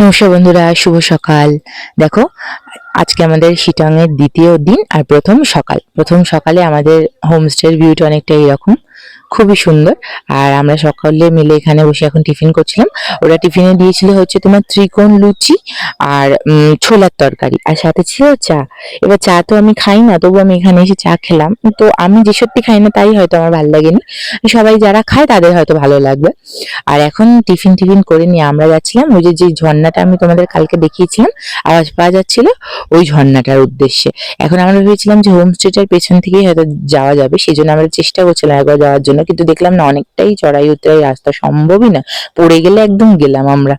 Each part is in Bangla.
নমস্কার বন্ধুরা, শুভ সকাল। দেখো, আজকে আমাদের শিটংয়ের দ্বিতীয় দিন আর প্রথম সকাল। প্রথম সকালে আমাদের হোমস্টের ভিউটা অনেকটা এরকম। খুবই সুন্দর। আর আমরা সকালে মিলে এখানে বসে এখন টিফিন করছিলাম। ওরা টিফিনে দিয়েছিল হচ্ছে তোমার ত্রিকোণ লুচি আর ছোলার তরকারি। আর সাথে ছিল চা। এবার চা তো আমি খাই না, তবু আমি এখানে এসে চা খেলাম। তো আমি যে সত্যি খাই না, তাই হয়তো আমার ভালো লাগেনি। সবাই যারা খায়, তাদের হয়তো ভালো লাগবে। আর এখন টিফিন টিফিন করে নিয়ে আমরা যাচ্ছিলাম। ওই যে যে ঝর্ণাটা আমি তোমাদের কালকে দেখিয়েছিলাম, আওয়াজ পাওয়া যাচ্ছিল, ওই ঝর্ণাটার উদ্দেশ্যে। এখন আমরা ভেবেছিলাম যে হোমস্টেটার পেছন থেকেই হয়তো যাওয়া যাবে। সেই জন্য আমরা চেষ্টা করছিলাম একবার যাওয়ার জন্য, কিন্তু দেখলাম না, অনেকটাই চড়াই উতরাই রাস্তা সম্ভবই না। পড়ে গেলে একদম গেলাম আমরা।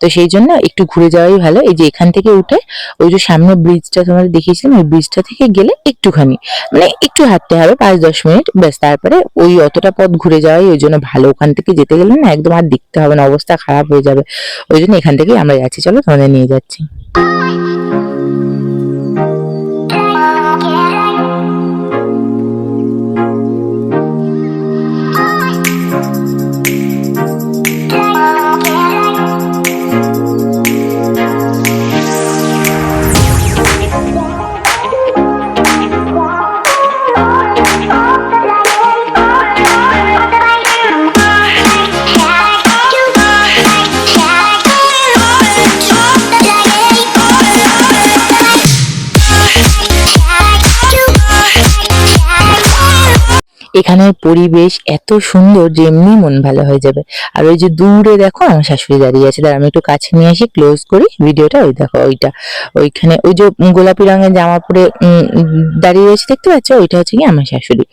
তো সেই জন্য একটু ঘুরে যাওয়াই ভালো। এই যে এখান থেকে উঠে, ওই যে সামনে ব্রিজটা তোমাদের দেখিয়েছিলাম, ওই ব্রিজটা থেকে গেলে একটুখানি মানে একটু হাঁটতে হবে, পাঁচ দশ মিনিট, ব্যাস, তারপরে ওই অতটা পথ ঘুরে যাওয়াই ওই জন্য ভালো। ওখান থেকে যেতে গেলে না একদম আর দেখতে হবে না, অবস্থা খারাপ হয়ে যাবে। ওই জন্য এখান থেকেই আমরা যাচ্ছি। চলো তোমাদের নিয়ে যাচ্ছি। এখানের পরিবেশ এত সুন্দর যে এমনি মন ভালো হয়ে যাবে। আর ওই যে দূরে দেখো, আমার শাশুড়ি দাঁড়িয়ে আছে। আমি একটু কাছে নিয়ে আসি ক্লোজ করি ভিডিওটা। ওই দেখো, ওইটা। ওইখানে ওই যে গোলাপি রঙের জামা পরে দাঁড়িয়ে রয়েছে, দেখতে পাচ্ছ? ওইটা হচ্ছে কি আমার শাশুড়ি।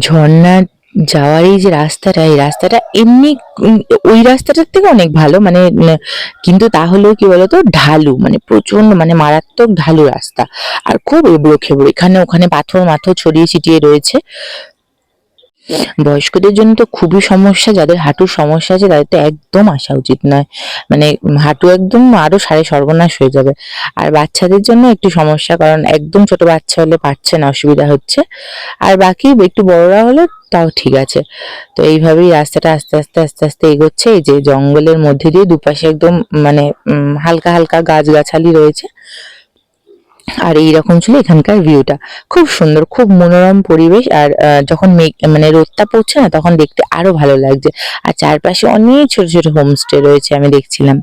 ঝর্ণা যাওয়ার এই যে রাস্তাটা, এই রাস্তাটা এমনি, ওই রাস্তাটার থেকে অনেক ভালো মানে কিন্তু তাহলেও কি বলতো, ঢালু মানে প্রচণ্ড মানে মারাত্মক ঢালু রাস্তা। আর খুব এবড়ো খেবড়ো এখানে ওখানে পাথর মাথর ছড়িয়ে ছিটিয়ে রয়েছে। বয়স্কদের জন্য তো খুবই সমস্যা, যাদের হাঁটুর সমস্যা আছে তাদের তো একদম আসা উচিত নয়। মানে হাঁটু একদম আরও সাড়ে সর্বনাশ হয়ে যাবে। আর বাচ্চাদের জন্য একটু সমস্যা, কারণ একদম ছোট বাচ্চা হলে পাচ্ছে না, অসুবিধা হচ্ছে। আর বাকি একটু বড়রা হলে তাও ঠিক আছে। তো এইভাবেই রাস্তাটা আস্তে আস্তে আস্তে আস্তে এগোচ্ছে। এই যে জঙ্গলের মধ্যে দিয়ে দুপাশে একদম মানে হালকা হালকা গাছগাছালি রয়েছে। আর এইরকম ছিল এখানকার ভিউটা খুব সুন্দর, খুব মনোরম পরিবেশ আর যখন মেঘ মানে রোদটা পড়ছে না, তখন দেখতে আরও ভালো লাগছে। আর চারপাশে অনেক ছোট ছোট হোমস্টে রয়েছে, আমি দেখছিলাম।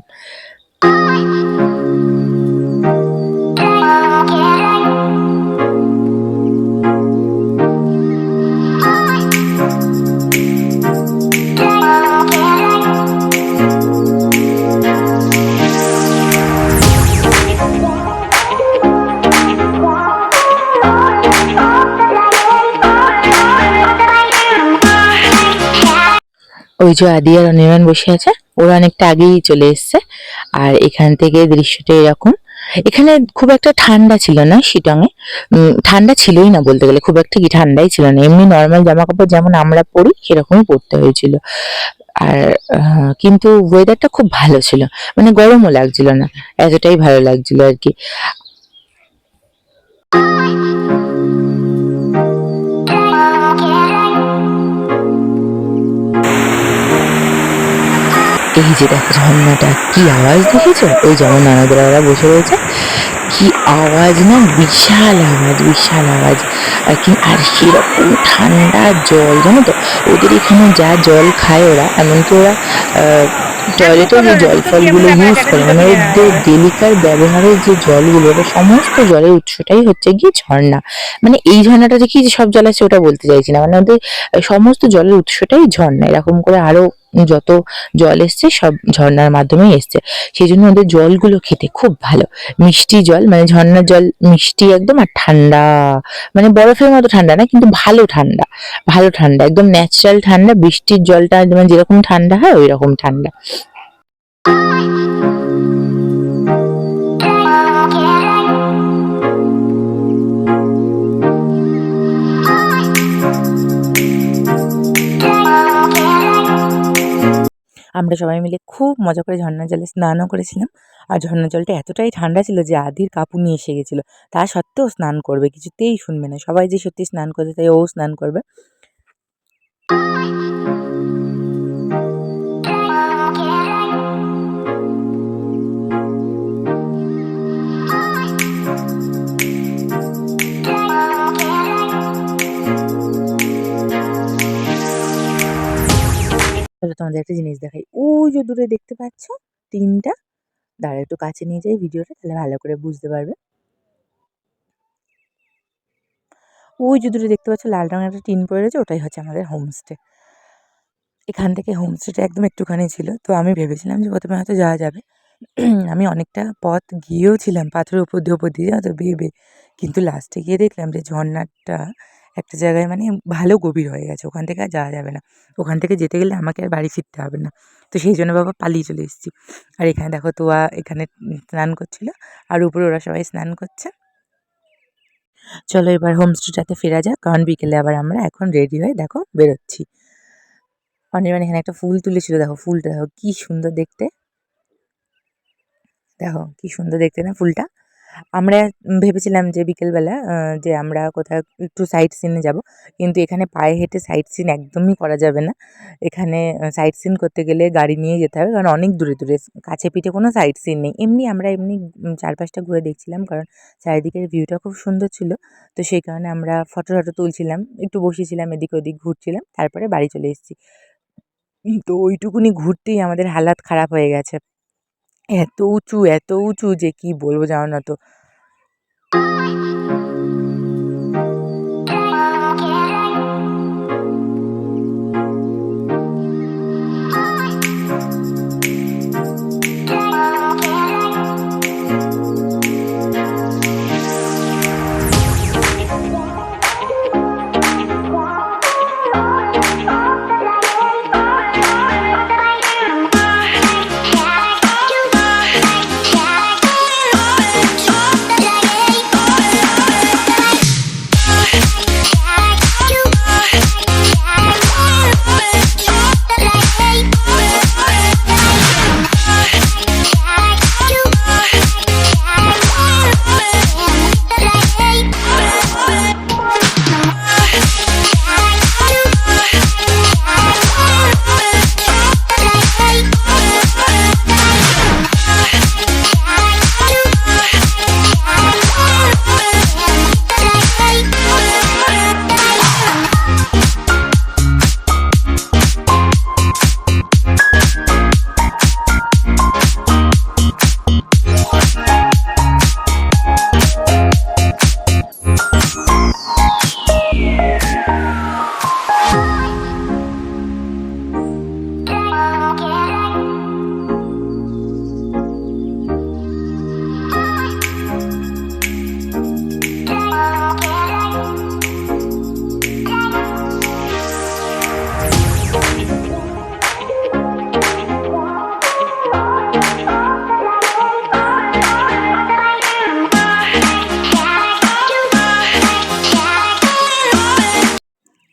ওই যে আদি আর অনির্বাণ বসে আছে, ওরা অনেকটা আগেই চলে এসছে। আর এখান থেকে দৃশ্যটা এরকম। এখানে খুব একটা ঠান্ডা ছিল না শিটংয়ে ঠান্ডা ছিলই না বলতে গেলে, খুব একটা কি ঠান্ডাই ছিল না। এমনি নর্মাল জামা কাপড় যেমন আমরা পরি, সেরকমই পরতে হয়েছিল। আর কিন্তু ওয়েদারটা খুব ভালো ছিল। মানে গরমও লাগছিল না, এতটাই ভালো লাগছিল আর কি। এই যে দেখো, ঝর্ণাটা, কি আওয়াজ দেখেছ? ওই যেমন নানাদরা বসে রয়েছে। কি আওয়াজ না, বিশাল আওয়াজ বিশাল আওয়াজ। আর কি, আর সেরকম ঠান্ডা জল, জানো তো? ওদের এখানে যা জল খায় ওরা, এমনকি ওরা টয়লেটে যে জল ফলগুলো ইউজ করে মানে ওদের ডেলিকার ব্যবহারের যে জলগুলো ওটা সমস্ত জলের উৎসটাই হচ্ছে গিয়ে ঝর্ণা। মানে এই ঝর্ণাটা দেখি যে সব জল আছে, ওটা বলতে চাইছি না। মানে ওদের সমস্ত জলের উৎসটাই ঝর্ণা। এরকম করে আরও যত জল এসছে, সব ঝর্নার মাধ্যমেই এসছে। সেই জন্য ওদের জলগুলো খেতে খুব ভালো। মিষ্টি জল মানে ঝর্নার জল মিষ্টি একদম আর ঠান্ডা মানে বরফের মতো ঠান্ডা না, কিন্তু ভালো ঠান্ডা ভালো ঠান্ডা, একদম ন্যাচারাল ঠান্ডা, বৃষ্টির জলটা মানে যেরকম ঠান্ডা হয় ওই রকম ঠান্ডা। আমরা সবাই মিলে খুব মজা করে ঝর্ণার জলে স্নানও করেছিলাম। আর ঝর্ণার জলটা এতটাই ঠান্ডা ছিল যে আদির কাপুনি এসে গেছিল। তা সত্ত্বেও স্নান করবে, কিছুতেই শুনবে না। সবাই যে সত্যি স্নান করছে তাই ও স্নান করবে। তোমাদের একটা জিনিস দেখাই। যে দূরে দেখতে পাচ্ছ, তিনটা। দাঁড়া একটু কাছে নিয়ে যাই ভিডিওটা, তাহলে ভালো করে বুঝতে পারবে। ওই যে দূরে দেখতে পাচ্ছ, লাল রঙের একটা টিন পড়ে রয়েছে, ওটাই হচ্ছে আমাদের হোমস্টে এখান থেকে হোমস্টেটা একদম একটুখানি ছিল, তো আমি ভেবেছিলাম যে প্রথমে হয়তো যাওয়া যাবে। আমি অনেকটা পথ গিয়েও ছিলাম, পাথরের উপর দিয়ে উপর দিয়ে, হয়তো ভেবে। কিন্তু লাস্টে গিয়ে দেখলাম যে ঝর্ণাটা একটা জায়গায় মানে ভালো গভীর হয়ে গেছে, ওখান থেকে আর যাওয়া যাবে না। ওখান থেকে যেতে গেলে আমাকে আর বাড়ি ফিরতে হবে না। তো সেই জন্য বাবা পালিয়ে চলে এসেছি। আর এখানে দেখো তোয়া এখানে স্নান করছিল, আর উপরে ওরা সবাই স্নান করছে। চলো এবার হোমস্টেটাতে ফেরা যাক, কারণ বিকেলে আবার আমরা এখন রেডি হয়ে দেখো বেরোচ্ছি। অনির্বাণ এখানে একটা ফুল তুলেছিল, দেখো ফুলটা দেখো কি সুন্দর দেখতে। দেখো কি সুন্দর দেখতে না ফুলটা। আমরা ভেবেছিলাম যে বিকেলবেলা যে আমরা কোথাও একটু সাইট সিনে যাব। কিন্তু এখানে পায়ে হেঁটে সাইট সিন একদমই করা যাবে না। এখানে সাইট সিন করতে গেলে গাড়ি নিয়ে যেতে হবে। কারণ অনেক দূরে দূরে, কাছে পিঠে কোনো সাইট সিন নেই। এমনি আমরা এমনি চারপাশটা ঘুরে দেখছিলাম। কারণ চারিদিকের ভিউটা খুব সুন্দর ছিল। তো সেই কারণে আমরা ফটো টটো তুলছিলাম। একটু বসেছিলাম, এদিক ওদিক ঘুরছিলাম। তারপরে বাড়ি চলে এসেছি। তো ওইটুকুনি ঘুরতেই আমাদের হালাত খারাপ হয়ে গেছে। এত উঁচু এত উঁচু যে কি বলব জানো না তো?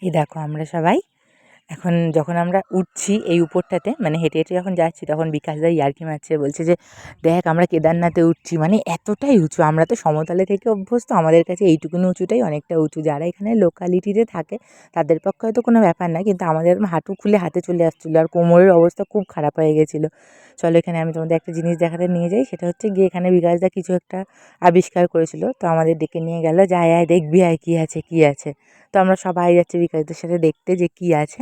এই দেখো আমরা সবাই। এখন যখন আমরা উঠছি এই উপরটাতে মানে হেঁটে হেঁটে যখন যাচ্ছি, তখন বিকাশ বিকাশদা ইয়ার্কি মারছে, বলছে যে, দেখ, আমরা কেদারনাথে উঠছি। মানে এতটাই উঁচু, আমরা তো সমতলে থেকে অভ্যস্ত, আমাদের কাছে এইটুকুনি উঁচুটাই অনেকটা উঁচু। যারা এখানে লোকালিটিতে থাকে, তাদের পক্ষে হয়তো কোনো ব্যাপার না, কিন্তু আমাদের হাঁটু খুলে হাতে চলে আসছিল, আর কোমরের অবস্থা খুব খারাপ হয়ে গেছিল। চলো এখানে আমি তোমাদের একটা জিনিস দেখাতে নিয়ে যাই, সেটা হচ্ছে গিয়ে এখানে বিকাশদা কিছু একটা আবিষ্কার করেছিল। তো আমাদের ডেকে নিয়ে গেল যায় আয় দেখবি আয় কী আছে কী আছে? তো আমরা সবাই যাচ্ছি বিকাশদের সাথে দেখতে যে কী আছে।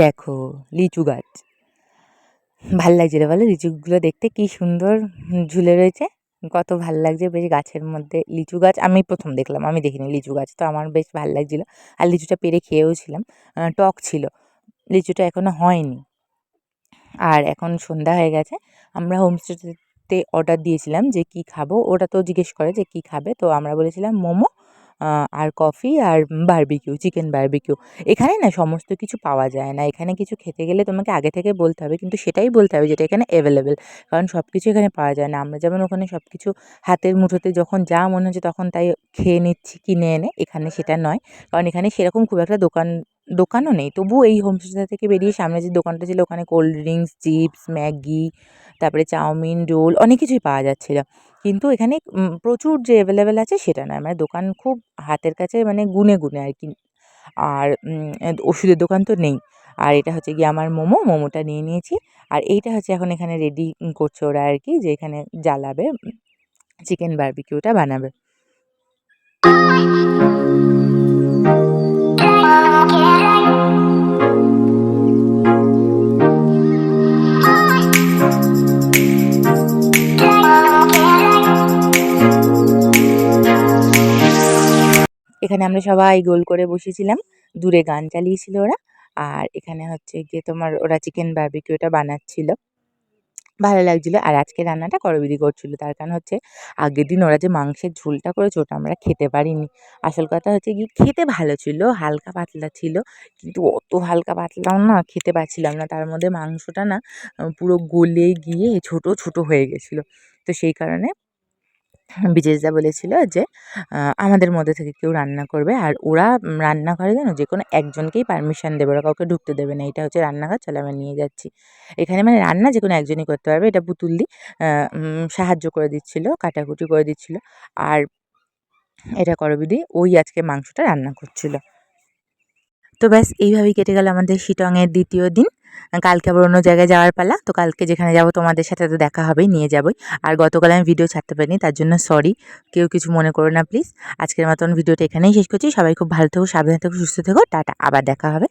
দেখো, লিচু গাছ। ভালো লাগছে রে বলো, লিচুগুলো দেখতে কি সুন্দর ঝুলে রয়েছে। কত ভালো লাগছে। বেশ গাছের মধ্যে লিচু গাছ আমি প্রথম দেখলাম, আমি দেখিনি লিচু গাছ, তো আমার বেশ ভালো লাগছিল। আর লিচুটা পেরে খেয়েও ছিলাম। টক ছিল। লিচুটা এখনও হয়নি। আর এখন সন্ধ্যা হয়ে গেছে। আমরা হোমস্টেতে অর্ডার দিয়েছিলাম যে কি খাব। ওটা তো জিজ্ঞেস করে যে কি খাবে, তো আমরা বলেছিলাম মোমো। আর কফি আর বারবিকিউ, চিকেন বারবিকিউ। এখানে না সমস্ত কিছু পাওয়া যায় না। এখানে কিছু খেতে গেলে তোমাকে আগে থেকে বলতে হবে, কিন্তু সেটাই বলতে হবে যেটা এখানে অ্যাভেলেবেল কারণ সব কিছু এখানে পাওয়া যায় না। আমরা যেমন ওখানে সব কিছু হাতের মুঠোতে যখন যা মনে হচ্ছে তখন তাই খেয়ে নিচ্ছি, কিনে এনে। এখানে সেটা নয়। কারণ এখানে সেরকম খুব একটা দোকান দোকানও নেই। তবুও এই হোমস্টে থেকে বেরিয়ে সামনে যে দোকানটা ছিল ওখানে কোল্ড ড্রিঙ্কস চিপস ম্যাগি, তারপরে চাউমিন, রোল অনেক কিছুই পাওয়া যাচ্ছিল। কিন্তু এখানে প্রচুর যে অ্যাভেলেবেল আছে সেটা নয়। মানে দোকান খুব হাতের কাছে মানে গুনে গুনে আর কি। আর ওষুধের দোকান তো নেই। আর এটা হচ্ছে গিয়ে আমার মোমো, মোমোটা নিয়ে নিয়েছি। আর এইটা হচ্ছে এখন এখানে রেডি করছে ওরা আর কি যে এখানে জ্বালাবে চিকেন বারবিকিউটা বানাবে। এখানে আমরা সবাই গোল করে বসেছিলাম। দূরে গান চালিয়েছিল ওরা। আর এখানে হচ্ছে গিয়ে তোমার ওরা চিকেন বারবিকিউটা বানাচ্ছিল। ভালো লাগছিল। আর আজকে রান্নাটা করবিদি করছিল। তার কারণ হচ্ছে আগের দিন ওরা যে মাংসের ঝোলটা করেছে ওটা আমরা খেতে পারিনি। আসল কথা হচ্ছে কি খেতে ভালো ছিল, হালকা পাতলা ছিল। কিন্তু অত হালকা পাতলাও না, খেতে পারছিলাম না। তার মধ্যে মাংসটা না পুরো গলে গিয়ে ছোট ছোট হয়ে গেছিল। তো সেই কারণে বিজেশদা বলেছিল যে আমাদের মধ্যে থেকে কেউ রান্না করবে। আর ওরা রান্না করে যেন যে কোনো একজনকেই পারমিশন দেবে ওরা কাউকে ঢুকতে দেবে না। এটা হচ্ছে রান্নাঘর চলে আমরা নিয়ে যাচ্ছি। এখানে মানে রান্না যে কোনো একজনই করতে পারবে। এটা পুতুলদি আহ, সাহায্য করে দিচ্ছিল কাটাকুটি করে দিচ্ছিল। আর এটা করবিদি ওই আজকে মাংসটা রান্না করছিল। তো ব্যাস, এইভাবেই কেটে গেল আমাদের শিটংয়ের দ্বিতীয় দিন। কালকে আবার অন্য জায়গায় যাওয়ার পালা। তো কালকে যেখানে যাব তোমাদের সাথে তো দেখা হবেই, নিয়ে যাবই। আর গতকাল আমি ভিডিও ছাড়তে পারিনি, তার জন্য সরি কেউ কিছু মনে করো না প্লিজ আজকের মতন ভিডিওটা এখানেই শেষ করছি। সবাই খুব ভালো থেকো, সাবধানে থেকো, সুস্থ থেকো। টাটা, আবার দেখা হবে।